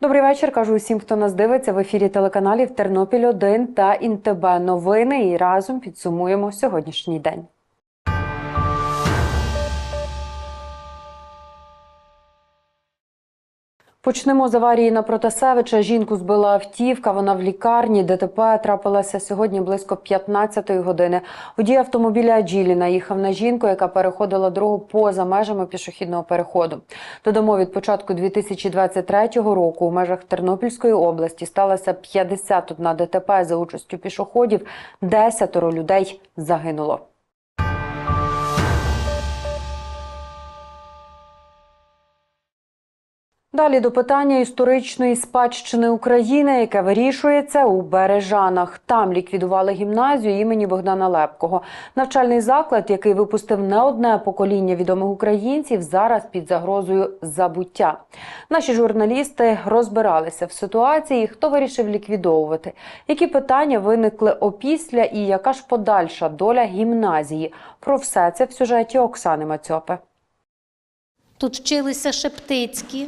Добрий вечір. Кажу усім, хто нас дивиться в ефірі телеканалів Тернопіль 1 та Інтеб новини. І разом підсумуємо сьогоднішній день. Почнемо з аварії на Протасевича. Жінку збила автівка. Вона в лікарні. ДТП трапилася сьогодні близько 15-ї години. Водій автомобіля Аджілі наїхав на жінку, яка переходила дорогу поза межами пішохідного переходу. Додамо від початку 2023 року у межах Тернопільської області сталося 51 ДТП за участю пішоходів. Десятеро людей загинуло. Далі до питання історичної спадщини України, яке вирішується у Бережанах. Там ліквідували гімназію імені Богдана Лепкого. Навчальний заклад, який випустив не одне покоління відомих українців, зараз під загрозою забуття. Наші журналісти розбиралися в ситуації, хто вирішив ліквідовувати, які питання виникли опісля і яка ж подальша доля гімназії. Про все це в сюжеті Оксани Мацьопи. Тут вчилися Шептицькі,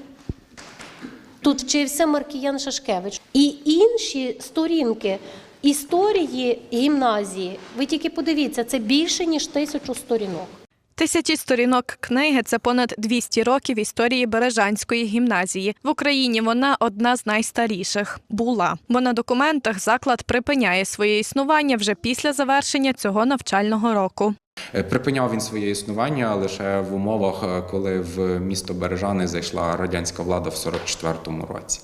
тут вчився Маркіян Шашкевич. І інші сторінки історії гімназії. Ви тільки подивіться, це більше ніж тисячу сторінок. Тисячі сторінок книги це понад 200 років історії Бережанської гімназії. В Україні вона одна з найстаріших була, бо на документах заклад припиняє своє існування вже після завершення цього навчального року. Е, Припиняв він своє існування лише в умовах, е, коли в місто Бережани зайшла радянська влада в 44-му році.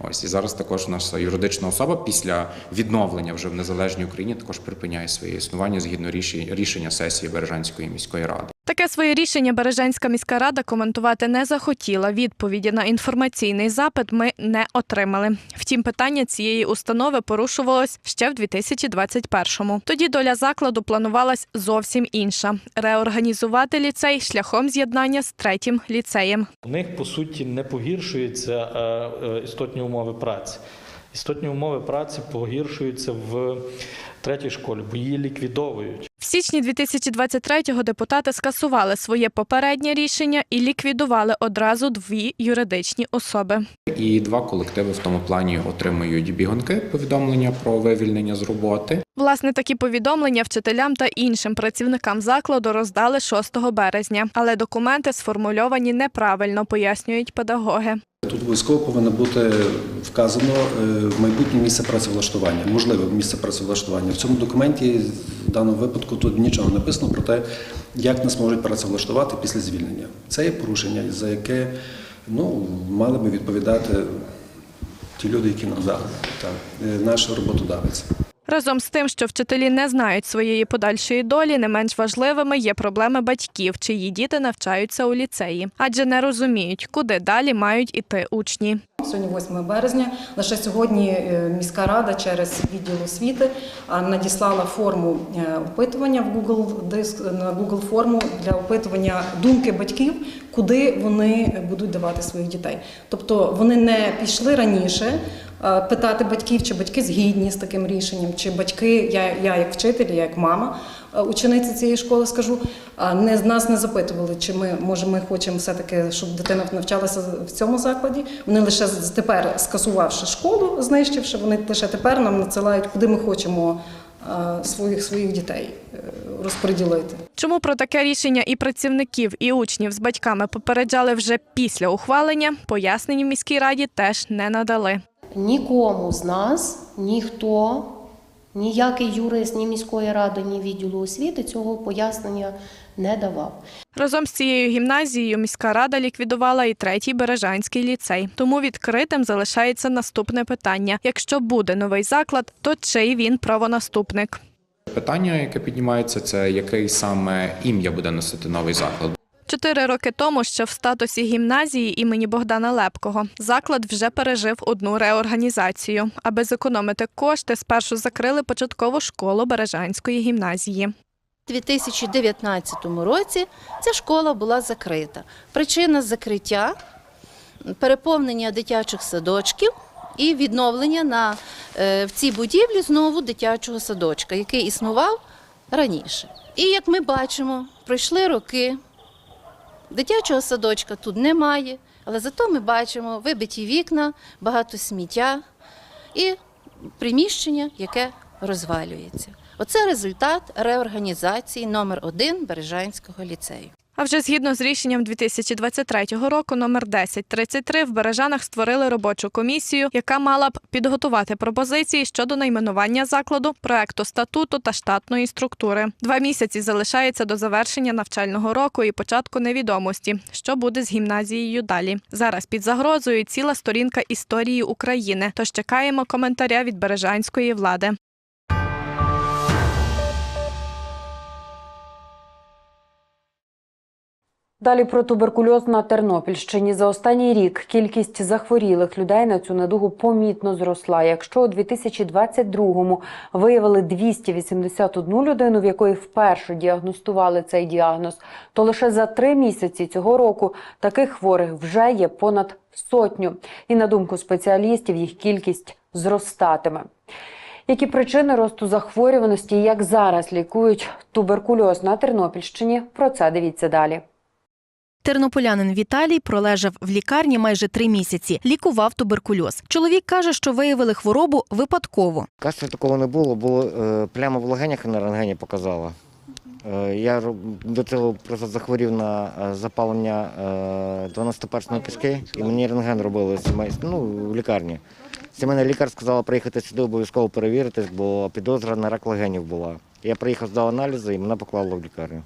Ось і зараз також наша юридична особа після відновлення вже в незалежній Україні також припиняє своє існування згідно рішення сесії Бережанської міської ради. Таке своє рішення Бережанська міська рада коментувати не захотіла. Відповіді на інформаційний запит ми не отримали. Втім, питання цієї установи порушувалось ще в 2021-му. Тоді доля закладу планувалась зовсім інша реорганізувати ліцей шляхом з'єднання з третім ліцеєм. У них по суті не погіршуються е, е, істотні умови праці. Істотні умови праці погіршуються в третій школі, бо її ліквідовують. Січні 2023-го депутати скасували своє попереднє рішення і ліквідували одразу дві юридичні особи. І два колективи в тому плані отримують бігунки повідомлення про вивільнення з роботи. Власне, такі повідомлення вчителям та іншим працівникам закладу роздали 6 березня, але документи сформульовані неправильно, пояснюють педагоги. Тут обов'язково повинно бути вказано е, майбутнє місце працевлаштування, можливе місце працевлаштування. В цьому документі в даному випадку тут нічого написано про те, як нас можуть працевлаштувати після звільнення. Це є порушення, за яке ну, мали би відповідати ті люди, які нам дали, так, е, наш роботодавець. Разом з тим, що вчителі не знають своєї подальшої долі, не менш важливими є проблеми батьків, чиї діти навчаються у ліцеї, адже не розуміють, куди далі мають іти учні. Сьогодні 8 березня. Лише сьогодні е, міська рада через відділ освіти а, надіслала форму е, опитування в Google диск на Google форму для опитування думки батьків, куди вони будуть давати своїх дітей. Тобто вони не пішли раніше е, питати батьків, чи батьки згідні з таким рішенням, чи батьки, я, я як вчитель, я як мама. е, Учениці цієї школи скажу, а, не нас не запитували, чи ми може ми хочемо все таки, щоб дитина навчалася в цьому закладі. Вони лише тепер, скасувавши школу, знищивши, вони лише тепер нам надсилають, куди ми хочемо своїх своїх дітей е, розподілити. Чому про таке рішення і працівників, і учнів з батьками попереджали вже після ухвалення, пояснень в міській раді теж не надали. Нікому з нас, ніхто, ніякий юрист, ні міської ради, ні відділу освіти цього пояснення не давав. Разом з цією гімназією міська рада ліквідувала і третій Бережанський ліцей. Тому відкритим залишається наступне питання: якщо буде новий заклад, то чий він правонаступник? Питання, яке піднімається, це який саме ім'я буде носити новий заклад. Чотири роки тому, ще в статусі гімназії імені Богдана Лепкого, заклад вже пережив одну реорганізацію. Аби зекономити кошти, спершу закрили початкову школу Бережанської гімназії. У 2019 році ця школа була закрита. Причина закриття переповнення дитячих садочків і відновлення на, е, в цій будівлі знову дитячого садочка, який існував раніше. І як ми бачимо, пройшли роки, дитячого садочка тут немає, але зато ми бачимо вибиті вікна, багато сміття і приміщення, яке розвалюється. Оце результат реорганізації номер 1 Бережанського ліцею. А вже згідно з рішенням 2023 року номер 1033 в Бережанах створили робочу комісію, яка мала б підготувати пропозиції щодо найменування закладу, проекту статуту та штатної структури. Два місяці залишається до завершення навчального року і початку невідомості, що буде з гімназією далі. Зараз під загрозою ціла сторінка історії України. Тож чекаємо коментаря від бережанської влади. Далі про туберкульоз на Тернопільщині. За останній рік кількість захворілих людей на цю недугу помітно зросла. Якщо у 2022-му виявили 281 людину, в якої вперше діагностували цей діагноз, то лише за три місяці цього року таких хворих вже є понад сотню. І на думку спеціалістів, їх кількість зростатиме. Які причини росту захворюваності і як зараз лікують туберкульоз на Тернопільщині? Про це дивіться далі. Тернополянин Віталій пролежав в лікарні майже три місяці. Лікував туберкульоз. Чоловік каже, що виявили хворобу випадково. Кашлю такого не було, було е, пляма в легенях на рентгені показала. Е, я до цього просто захворів на е, запалення е, 12-перстної кишки, і мені рентген робили ну, в лікарні. Сімейний лікар сказала приїхати сюди обов'язково перевіритись, бо підозра на рак легенів була. Я приїхав, здав аналізи і мене поклали в лікарню.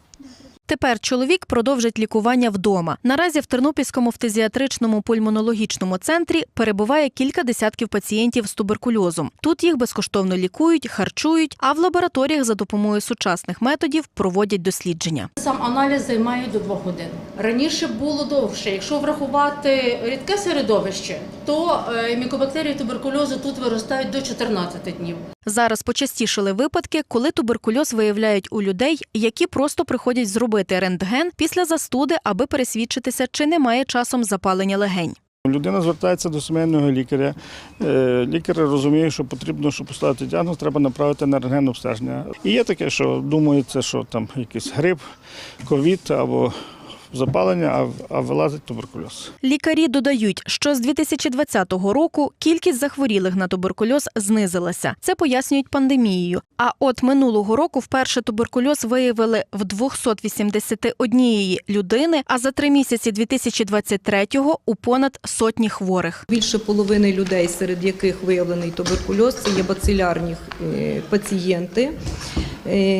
Тепер чоловік продовжить лікування вдома. Наразі в Тернопільському фтизіатричному пульмонологічному центрі перебуває кілька десятків пацієнтів з туберкульозом. Тут їх безкоштовно лікують, харчують, а в лабораторіях за допомогою сучасних методів проводять дослідження. Сам аналіз займає до двох годин. Раніше було довше. Якщо врахувати рідке середовище, то е, мікобактерії туберкульозу тут виростають до 14 днів. Зараз почастішали випадки, коли туберкульоз виявляють у людей, які просто приходять зробити рентген після застуди, аби пересвідчитися, чи немає часом запалення легень. Людина звертається до сімейного лікаря. Е, Лікар розуміє, що потрібно, щоб поставити діагноз, треба направити на рентген обстеження. І є таке, що думається, що там якийсь грип, ковід або запалення, а, вилазить туберкульоз. Лікарі додають, що з 2020 року кількість захворілих на туберкульоз знизилася. Це пояснюють пандемією. А от минулого року вперше туберкульоз виявили в 281 людини, а за три місяці 2023-го у понад сотні хворих. Більше половини людей, серед яких виявлений туберкульоз, це є бацилярні е, пацієнти,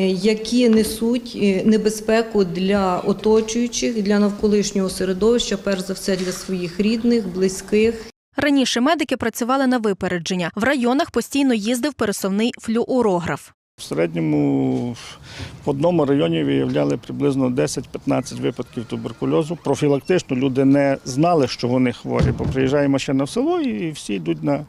які несуть е, небезпеку для оточуючих, для навколишнього середовища, перш за все для своїх рідних, близьких. Раніше медики працювали на випередження. В районах постійно їздив пересувний флюорограф. В середньому в одному районі виявляли приблизно 10-15 випадків туберкульозу. Профілактично люди не знали, що вони хворі, бо приїжджає машина в село і всі йдуть на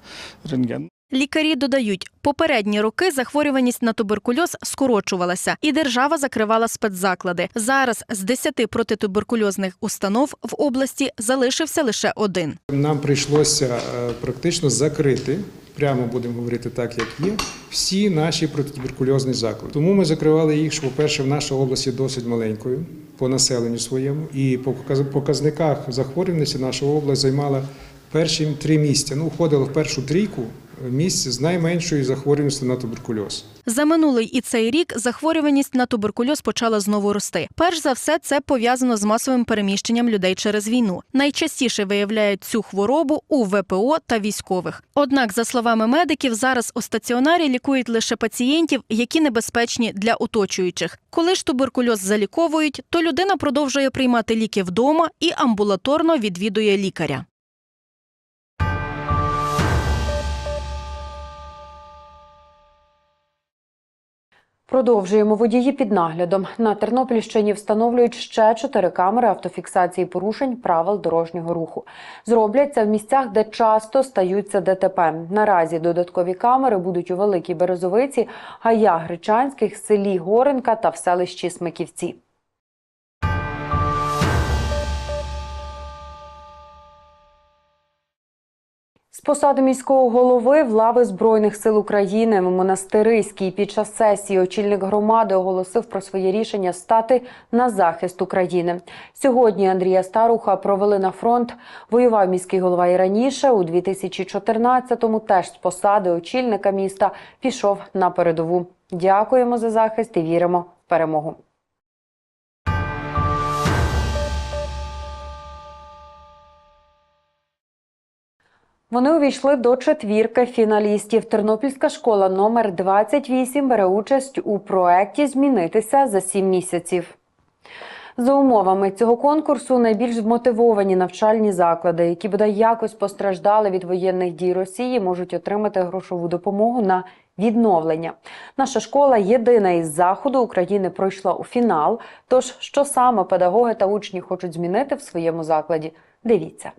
рентген. Лікарі додають, попередні роки захворюваність на туберкульоз скорочувалася, і держава закривала спецзаклади. Зараз з 10 протитуберкульозних установ в області залишився лише один. Нам прийшлося е, практично закрити, прямо будемо говорити так, як є, всі наші протитуберкульозні заклади. Тому ми закривали їх, що, по-перше, в нашій області досить маленькою по населенню своєму, і по показниках захворюваності наша область займала перші три місця. Ну, входила в першу трійку місць з найменшою захворюваністю на туберкульоз. За минулий і цей рік захворюваність на туберкульоз почала знову рости. Перш за все, це пов'язано з масовим переміщенням людей через війну. Найчастіше виявляють цю хворобу у ВПО та військових. Однак, за словами медиків, зараз у стаціонарі лікують лише пацієнтів, які небезпечні для оточуючих. Коли ж туберкульоз заліковують, то людина продовжує приймати ліки вдома і амбулаторно відвідує лікаря. Продовжуємо водії під наглядом. На Тернопільщині встановлюють ще чотири камери автофіксації порушень правил дорожнього руху. Зроблять це в місцях, де часто стаються ДТП. Наразі додаткові камери будуть у Великій Березовиці, Гая Гречанських, селі Горенка та в селищі Смиківці. Посади міського голови в лави Збройних сил України в Монастириській під час сесії очільник громади оголосив про своє рішення стати на захист України. Сьогодні Андрія Старуха провели на фронт. Воював міський голова і раніше. У 2014-му теж з посади очільника міста пішов на передову. Дякуємо за захист і віримо в перемогу. Вони увійшли до четвірки фіналістів. Тернопільська школа номер 28 бере участь у проекті Змінитися за сім місяців. За умовами цього конкурсу найбільш змотивовані навчальні заклади, які бодай якось постраждали від воєнних дій Росії, можуть отримати грошову допомогу на відновлення. Наша школа єдина із заходу України пройшла у фінал. Тож, що саме педагоги та учні хочуть змінити в своєму закладі? Дивіться.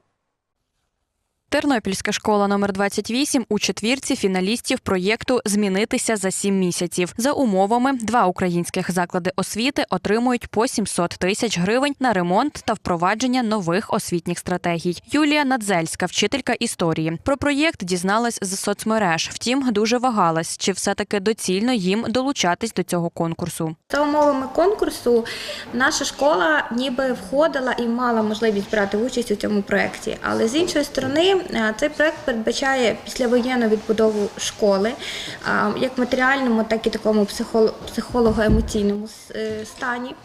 Тернопільська школа номер 28 у четвірці фіналістів проєкту Змінитися за сім місяців. За умовами, два українських заклади освіти отримують по 700 тисяч гривень на ремонт та впровадження нових освітніх стратегій. Юлія Надзельська, вчителька історії. Про проєкт дізналась з соцмереж. Втім, дуже вагалась, чи все таки доцільно їм долучатись до цього конкурсу. За умовами конкурсу наша школа ніби входила і мала можливість брати участь у цьому проєкті. Але з іншої сторони, цей проект передбачає післявоєнну відбудову школи, як матеріальному, так і такому психоло- психолого-емоційному е, стані.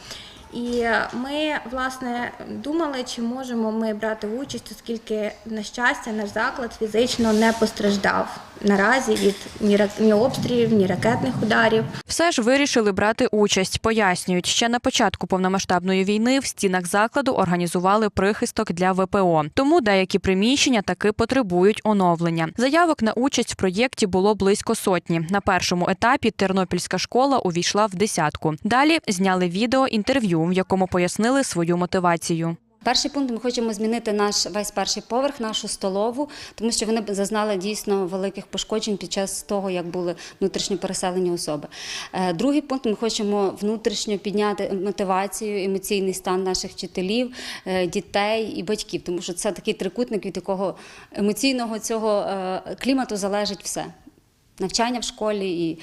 І ми власне думали, чи можемо ми брати участь, оскільки на щастя наш заклад фізично не постраждав наразі від ні обстрілів, ні ракетних ударів. Все ж вирішили брати участь. Пояснюють, ще на початку повномасштабної війни в стінах закладу організували прихисток для ВПО. Тому деякі приміщення таки потребують оновлення. Заявок на участь в проєкті було близько сотні. На першому етапі Тернопільська школа увійшла в десятку. Далі зняли відео в якому пояснили свою мотивацію. Перший пункт ми хочемо змінити наш весь перший поверх, нашу столову, тому що вони зазнали дійсно великих пошкоджень під час того, як були внутрішньо переселені особи. Е, Другий пункт ми хочемо внутрішньо підняти мотивацію, емоційний стан наших вчителів, е, дітей і батьків, тому що це такий трикутник, від якого емоційного цього е, клімату залежить все. Навчання в школі і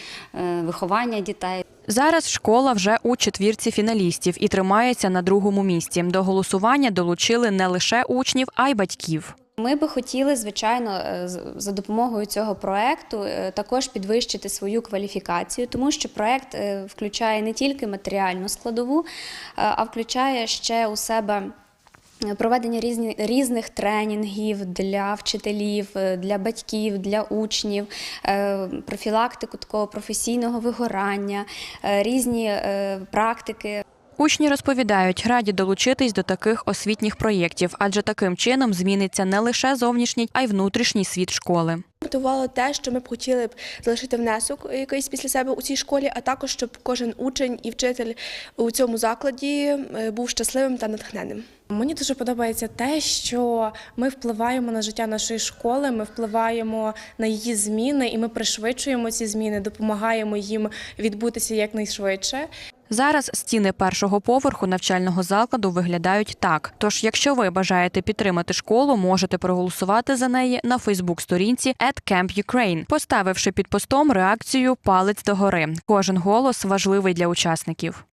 виховання дітей. Зараз школа вже у четвірці фіналістів і тримається на другому місці. До голосування долучили не лише учнів, а й батьків. Ми би хотіли, звичайно, е, за допомогою цього проекту е, також підвищити свою кваліфікацію, тому що проект е, включає не тільки матеріальну складову, а включає ще у себе. Проведення різні, різних тренінгів для вчителів, е, для батьків, для учнів, е, профілактику такого професійного вигорання, е, різні практики. Учні розповідають, раді долучитись до таких освітніх проєктів, адже таким чином зміниться не лише зовнішній, а й внутрішній світ школи. Мотивувало те, що ми б хотіли б залишити внесок якийсь після себе у цій школі, а також щоб кожен учень і вчитель у цьому закладі е, був щасливим та натхненним. Мені дуже подобається те, що ми впливаємо на життя нашої школи, ми впливаємо на її зміни, і ми пришвидшуємо ці зміни, допомагаємо їм відбутися якнайшвидше. Зараз стіни першого поверху навчального закладу виглядають так. Тож, якщо ви бажаєте підтримати школу, можете проголосувати за неї на Фейсбук-сторінці at поставивши під постом реакцію Палець догори. Кожен голос важливий для учасників.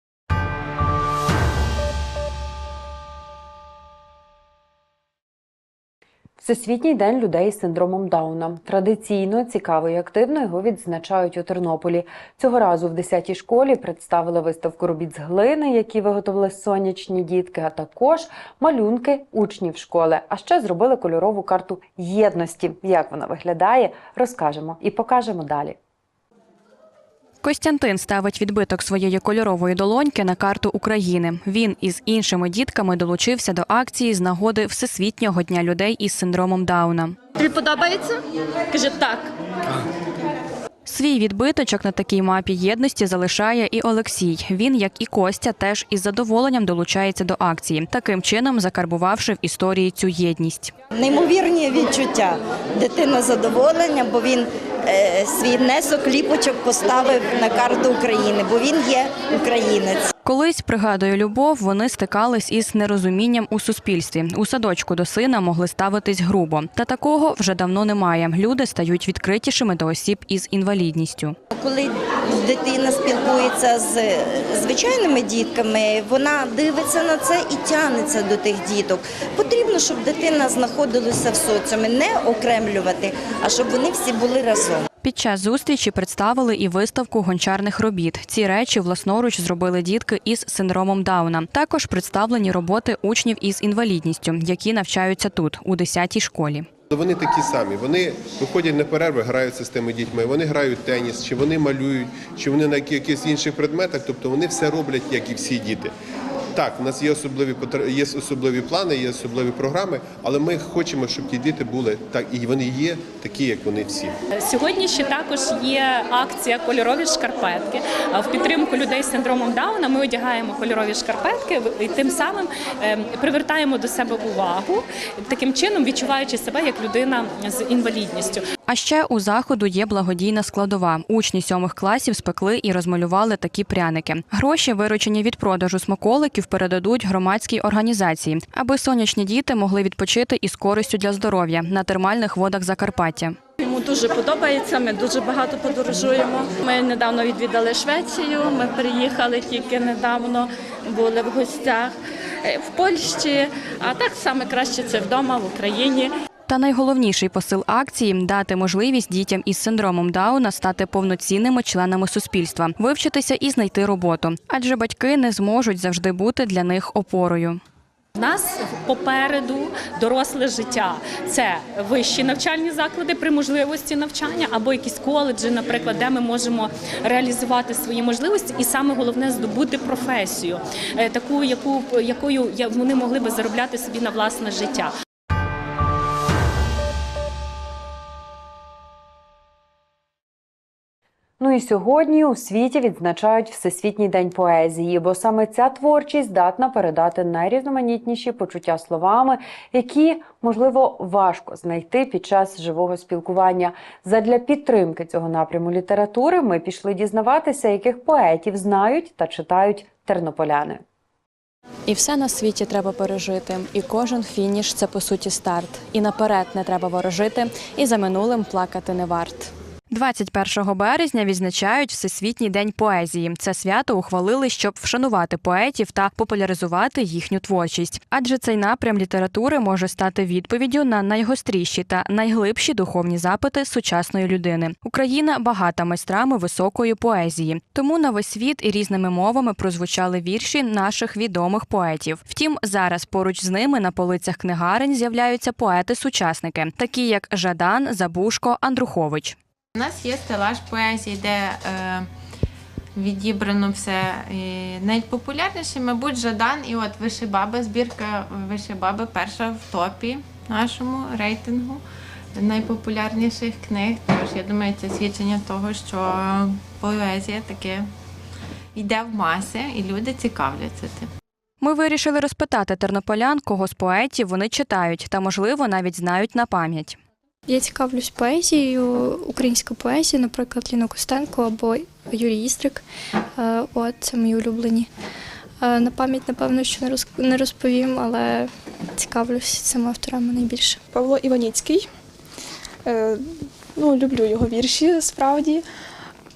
Всесвітній день людей з синдромом Дауна. Традиційно, цікаво і активно його відзначають у Тернополі. Цього разу в 10-й школі представили виставку робіт з глини, які виготовили сонячні дітки, а також малюнки учнів школи. А ще зробили кольорову карту єдності. Як вона виглядає, розкажемо і покажемо далі. Костянтин ставить відбиток своєї кольорової долоньки на карту України. Він із іншими дітками долучився до акції з нагоди Всесвітнього дня людей із синдромом Дауна. Тобі подобається? Каже так. Свій відбиточок на такій мапі єдності залишає і Олексій. Він, як і Костя, теж із задоволенням долучається до акції, таким чином закарбувавши в історії цю єдність. Неймовірні відчуття. Дитина задоволення, бо він свій внесок ліпочок поставив на карту України, бо він є українець. Колись, пригадує любов, вони стикались із нерозумінням у суспільстві. У садочку до сина могли ставитись грубо. Та такого вже давно немає. Люди стають відкритішими до осіб із інвалідністю. Коли дитина спілкується з звичайними дітками, вона дивиться на це і тягнеться до тих діток. Потрібно, щоб дитина знаходилася в соціумі, не окремлювати, а щоб вони всі були разом. Під час зустрічі представили і виставку гончарних робіт. Ці речі власноруч зробили дітки із синдромом Дауна. Також представлені роботи учнів із інвалідністю, які навчаються тут, у 10-й школі. Вони такі самі. Вони виходять на перерви, граються з тими дітьми. Вони грають теніс, чи вони малюють, чи вони на якихось інших предметах. Тобто вони все роблять, як і всі діти. Так, у нас є особливі потр- є особливі плани, є особливі програми, але ми хочемо, щоб ті діти були так, і вони є такі, як вони всі. Сьогодні ще також є акція кольорові шкарпетки. А В підтримку людей з синдромом Дауна ми одягаємо кольорові шкарпетки і тим самим ем, привертаємо до себе увагу, таким чином відчуваючи себе як людина з інвалідністю. А ще у заходу є благодійна складова. Учні сьомих класів спекли і розмалювали такі пряники. Гроші, виручені від продажу смаколиків, передадуть громадській організації, аби сонячні діти могли відпочити із користю для здоров'я на термальних водах Закарпаття. Йому дуже подобається. Ми дуже багато подорожуємо. Ми недавно відвідали Швецію. Ми приїхали тільки недавно, були в гостях е, в Польщі. А так саме краще це вдома в Україні. Та найголовніший посил акції дати можливість дітям із синдромом Дауна стати повноцінними членами суспільства, вивчитися і знайти роботу, адже батьки не зможуть завжди бути для них опорою. У нас попереду доросле життя. Це вищі навчальні заклади при можливості навчання або якісь коледжі, наприклад, де ми можемо реалізувати свої можливості, і саме головне здобути професію, е, таку, яку якою вони могли би заробляти собі на власне життя. І сьогодні у світі відзначають Всесвітній день поезії, бо саме ця творчість здатна передати найрізноманітніші почуття словами, які можливо важко знайти під час живого спілкування. Задля підтримки цього напряму літератури ми пішли дізнаватися, яких поетів знають та читають тернополяни. І все на світі треба пережити, і кожен фініш це по суті старт. І наперед не треба ворожити, і за минулим плакати не варт. 21 березня відзначають Всесвітній день поезії. Це свято ухвалили, щоб вшанувати поетів та популяризувати їхню творчість. Адже цей напрям літератури може стати відповіддю на найгостріші та найглибші духовні запити сучасної людини. Україна багата майстрами високої поезії, тому на весь світ і різними мовами прозвучали вірші наших відомих поетів. Втім, зараз поруч з ними на полицях книгарень з'являються поети-сучасники, такі як Жадан, Забушко, Андрухович. У нас є стелаж поезії, де е, відібрано все. І найпопулярніший, мабуть, Жадан і от Вишибаба, збірка Вишибаби перша в топі нашому рейтингу найпопулярніших книг. Тож я думаю, це свідчення того, що поезія таке йде в маси, і люди цікавляться цим. Ми вирішили розпитати тернополян, кого з поетів вони читають та, можливо, навіть знають на пам'ять. Я цікавлюсь поезією, українською поезією, наприклад, Ліна Костенко або Юрій Істрик. Е, От це мої улюблені. Е, На пам'ять, напевно, що не роз- розповім, але цікавлюсь цими авторами найбільше. Павло Іваніцький. Е, ну, люблю його вірші справді.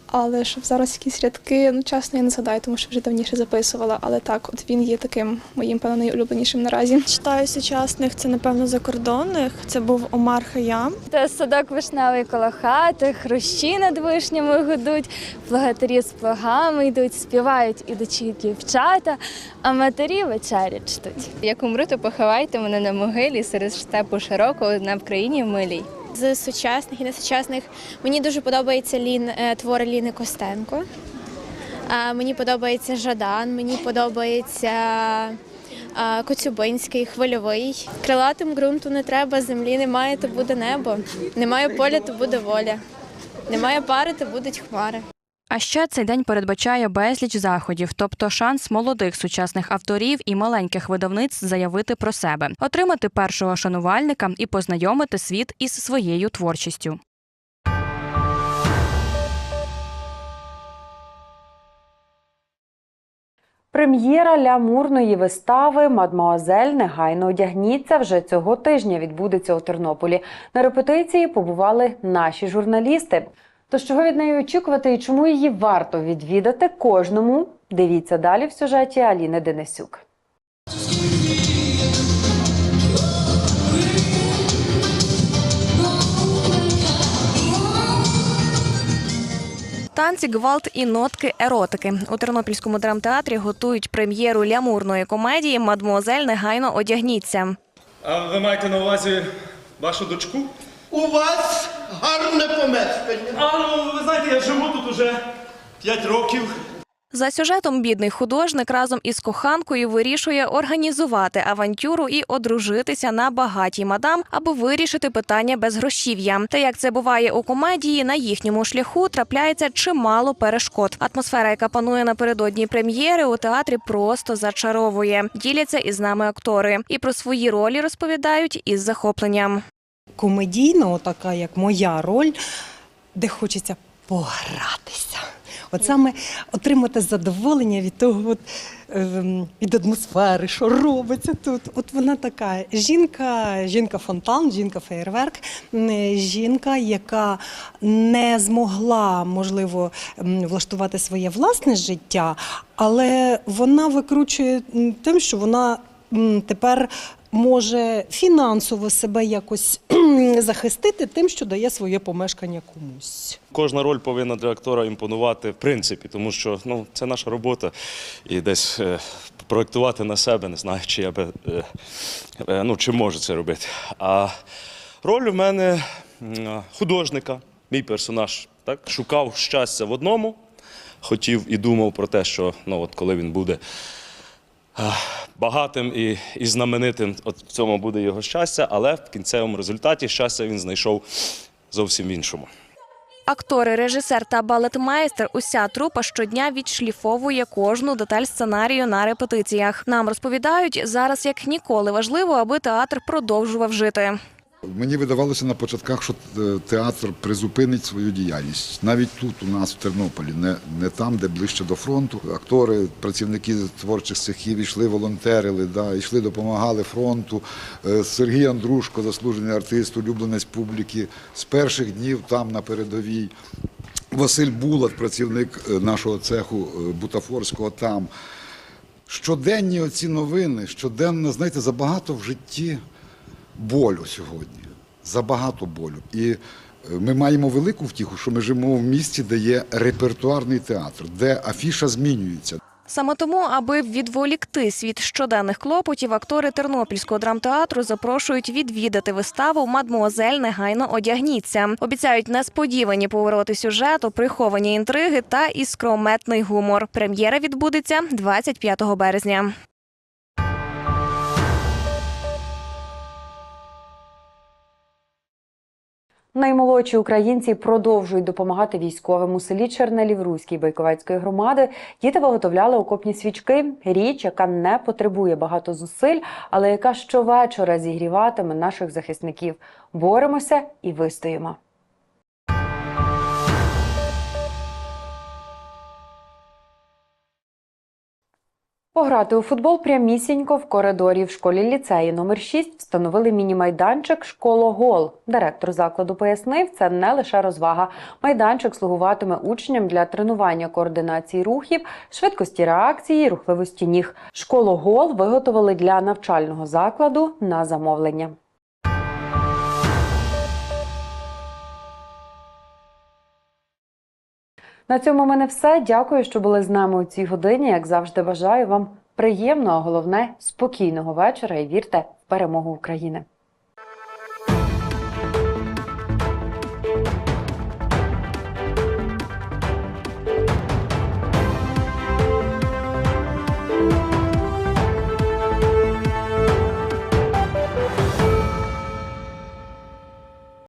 Але щоб зараз якісь рядки, ну чесно, я не згадаю, тому що вже давніше записувала. Але так, от він є таким моїм певно найулюбленішим наразі. Читаю сучасних, це напевно закордонних. Це був Омар Хаям. Та садок вишневий коло хати, хрущі над вишнями гудуть, плугатарі з плугами йдуть, співають ідучі дівчата, а матері вечерять чтуть. Як умру, то поховайте мене на могилі серед штепу широкого на Вкраїні милій. З сучасних і несучасних мені дуже подобається лін е, твори Ліни Костенко. Мені подобається Жадан, мені подобається Коцюбинський, хвильовий. Крилатим ґрунту не треба, землі немає, то буде небо. Немає поля, то буде воля. Немає пари, то будуть хмари. А ще цей день передбачає безліч заходів, тобто шанс молодих сучасних авторів і маленьких видавниць заявити про себе, отримати першого шанувальника і познайомити світ із своєю творчістю. Прем'єра лямурної вистави Мадмуазель негайно одягніться вже цього тижня відбудеться у Тернополі. На репетиції побували наші журналісти. Тож чого від неї очікувати і чому її варто відвідати кожному? Дивіться далі в сюжеті Аліни Денисюк. Танці, гвалт і нотки еротики у Тернопільському драмтеатрі готують прем'єру лямурної комедії Мадмуазель негайно одягніться. А ви маєте на увазі вашу дочку? У вас гарне помешкання. А ну, ви знаєте, я живу тут уже 5 років. За сюжетом бідний художник разом із коханкою вирішує організувати авантюру і одружитися на багатій мадам, аби вирішити питання безгрошів'я. Та як це буває у комедії, на їхньому шляху трапляється чимало перешкод. Атмосфера, яка панує напередодні прем'єри, у театрі просто зачаровує. Діляться із нами актори і про свої ролі розповідають із захопленням. Комедійна, така як моя роль, де хочеться погратися. От саме отримати задоволення від того, от, ем, від атмосфери, що робиться тут. От вона така жінка, жінка фонтан, жінка яка не змогла, можливо, влаштувати своє власне життя, але вона викручує тим, що вона тепер може фінансово себе якось захистити тим, що дає своє помешкання комусь. Кожна роль повинна для актора імпонувати в принципі, тому що ну, це наша робота. І десь е, проєктувати на себе, не знаю, чи я би е, е, ну, чи можу це робити. А роль у мене художника, мій персонаж, так, шукав щастя в одному, хотів і думав про те, що ну, от коли він буде багатим і, і знаменитим, от в цьому буде його щастя, але в кінцевому результаті щастя він знайшов зовсім іншому. Актори, режисер та балетмайстер. уся трупа щодня відшліфовує кожну деталь сценарію на репетиціях. Нам розповідають, зараз як ніколи важливо, аби театр продовжував жити. Мені видавалося на початках, що е, театр призупинить свою діяльність. Навіть тут, у нас в Тернополі, не, не там, де ближче до фронту. Актори, працівники творчих цехів йшли, волонтерили, да, йшли, допомагали фронту. Е, Сергій Андрушко, заслужений артист, улюбленець публіки, з перших днів там на передовій. Василь Булат, працівник е, нашого цеху бутафорського там. Щоденні оці новини, щоденно, знаєте, забагато в житті болю сьогодні. Забагато болю. І е, ми маємо велику втіху, що ми живемо в місті, де є репертуарний театр, де афіша змінюється. Саме тому, аби відволіктись від щоденних клопотів, актори Тернопільського драмтеатру запрошують відвідати виставу Мадмуазель негайно одягніться. Обіцяють несподівані повороти сюжету, приховані інтриги та іскрометний гумор. Прем'єра відбудеться 25 березня. Наймолодші українці продовжують допомагати військовим у селі Чернелів Руській Байковецької громади. Діти виготовляли окопні свічки. Річ, яка не потребує багато зусиль, але яка щовечора зігріватиме наших захисників. Боремося і вистоїмо. Пограти у футбол прямісінько в коридорі в школі ліцеї номер 6 встановили міні-майданчик «Школо-гол». Директор закладу пояснив, це не лише розвага. Майданчик слугуватиме учням для тренування координації рухів, швидкості реакції, рухливості ніг. «Школо-гол» виготовили для навчального закладу на замовлення. На цьому в мене все. Дякую, що були з нами у цій годині. Як завжди, бажаю вам приємного, а головне спокійного вечора і вірте в перемогу України.